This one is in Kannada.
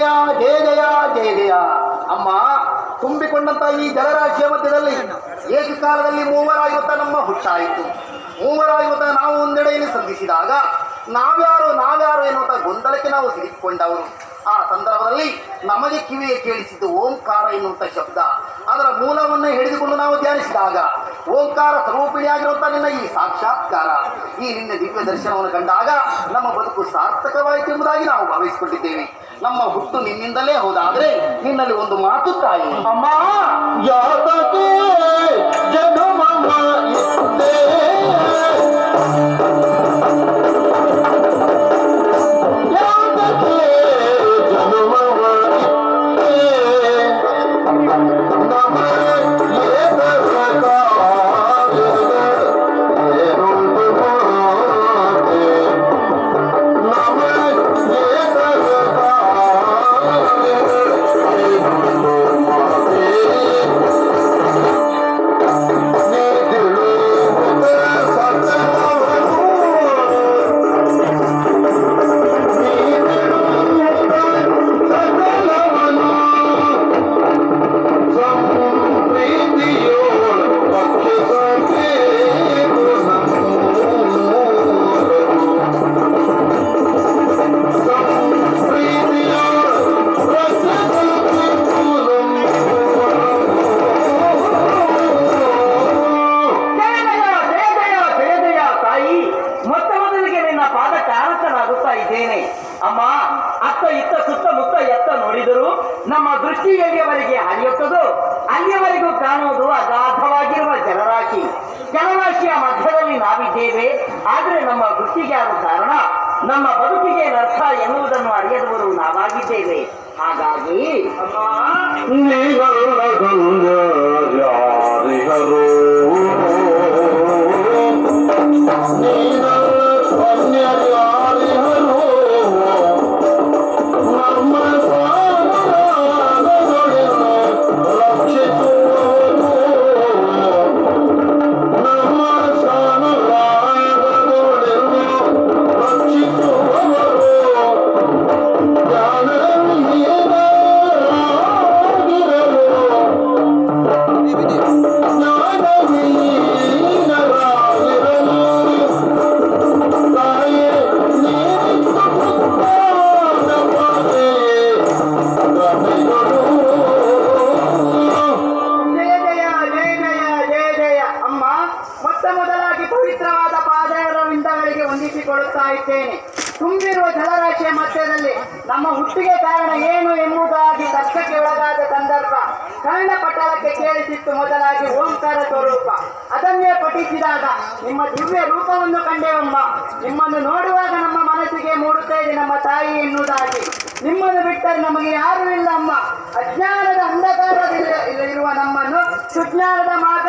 ಜಯ ಜಯ ಜಯ ಜಯ ಜಯ. ಅಮ್ಮ, ತುಂಬಿಕೊಂಡಂತ ಈ ಜಲರಾಶಿಯ ಮಧ್ಯದಲ್ಲಿ ಏಕಕಾಲದಲ್ಲಿ ಮೂವರಾಯುವತ್ತ ನಮ್ಮ ಹುಟ್ಟಾಯಿತು. ಮೂವರಾಯುವತ್ತ ನಾವು ಒಂದೆಡೆಯಲ್ಲಿ ಸಂಧಿಸಿದಾಗ ನಾವ್ಯಾರು ನಾವ್ಯಾರು ಎನ್ನುವಂಥ ಗೊಂದಲಕ್ಕೆ ನಾವು ಸಿಲುಕಿಕೊಂಡವರು. ಆ ಸಂದರ್ಭದಲ್ಲಿ ನಮಗೆ ಕಿವಿಯೇ ಕೇಳಿಸಿದ್ದು ಓಂಕಾರ ಎನ್ನುವಂಥ ಶಬ್ದ. ಅದರ ಮೂಲವನ್ನು ಹಿಡಿದುಕೊಂಡು ನಾವು ಧ್ಯಾನಿಸಿದಾಗ ಓಂಕಾರ ಸ್ವರೂಪಿಣಿಯಾಗಿರುವಂಥ ನಿನ್ನ ಈ ಸಾಕ್ಷಾತ್ಕಾರ, ಈ ನಿನ್ನ ದಿವ್ಯ ದರ್ಶನವನ್ನು ಕಂಡಾಗ ನಮ್ಮ ಬದುಕು ಸಾರ್ಥಕವಾಯಿತು ಎಂಬುದಾಗಿ ನಾವು ಭಾವಿಸಿಕೊಂಡಿದ್ದೇವೆ. ನಮ್ಮ ಹುಟ್ಟು ನಿನ್ನಿಂದಲೇ ಹೋದಾದ್ರೆ ನಿನ್ನಲ್ಲಿ ಒಂದು ಮಾತು ತಾಯಿ. ಅಮ್ಮ ಅಮ್ಮ, ಅತ್ತ ಇತ್ತ ಸುತ್ತಮುತ್ತ ಎತ್ತ ನೋಡಿದರು ನಮ್ಮ ದೃಷ್ಟಿ ಎಲ್ಲಿಯವರೆಗೆ ಹರಿಯುತ್ತದೋ ಅಲ್ಲಿಯವರೆಗೂ ಕಾಣುವುದು ಅಗಾಧವಾಗಿರುವ ಜಲರಾಶಿ. ಜಲರಾಶಿಯ ಮಧ್ಯದಲ್ಲಿ ನಾವಿದ್ದೇವೆ. ಆದರೆ ನಮ್ಮ ದೃಷ್ಟಿಗೆ ಆದ ಕಾರಣ. ನಮ್ಮ ಬದುಕಿಗೆ ಅರ್ಥ ಎನ್ನುವುದನ್ನು ಅರಿಯದವರು ನಾವಾಗಿದ್ದೇವೆ. ಹಾಗಾಗಿ ಮೊದಲಾಗಿ ಪವಿತ್ರವಾದ ಪಾದರವಿಂದಗಳಿಗೆ ಹೊಂದಿಸಿಕೊಳ್ಳುತ್ತಾ ಇದ್ದೇನೆ. ತುಂಬಿರುವ ಜಲರಾಶಿಯ ಮಧ್ಯದಲ್ಲಿ ನಮ್ಮ ಹುಟ್ಟಿಗೆ ಕಾರಣ ಏನು ಎಂಬುದಾಗಿ ತರ್ಕಕ್ಕೆ ಒಳಗಾದ ಸಂದರ್ಭ ಕನ್ನಡ ಪಟ್ಟಣಕ್ಕೆ ಕೇಳಿಸಿತ್ತು ಮೊದಲಾಗಿ ಓಂಕಾರ ಸ್ವರೂಪ. ಅದನ್ನೇ ಪಠಿಸಿದಾಗ ನಿಮ್ಮ ದಿವ್ಯ ರೂಪವನ್ನು ಕಂಡೆವಮ್ಮ. ನಿಮ್ಮನ್ನು ನೋಡುವಾಗ ನಮ್ಮ ಮನಸ್ಸಿಗೆ ಮೂಡುತ್ತೇವೆ ನಮ್ಮ ತಾಯಿ ಎನ್ನುವುದಾಗಿ. ನಿಮ್ಮನ್ನು ಬಿಟ್ಟರೆ ನಮಗೆ ಯಾರೂ ಇಲ್ಲ ಅಮ್ಮ. ಅಜ್ಞಾನದ ಅಂಧಕಾರದಲ್ಲಿ ಇರುವ ನಮ್ಮನ್ನು ಸುಜ್ಞಾನದ ಕೊಂಡೊಯ್ಯಬೇಕು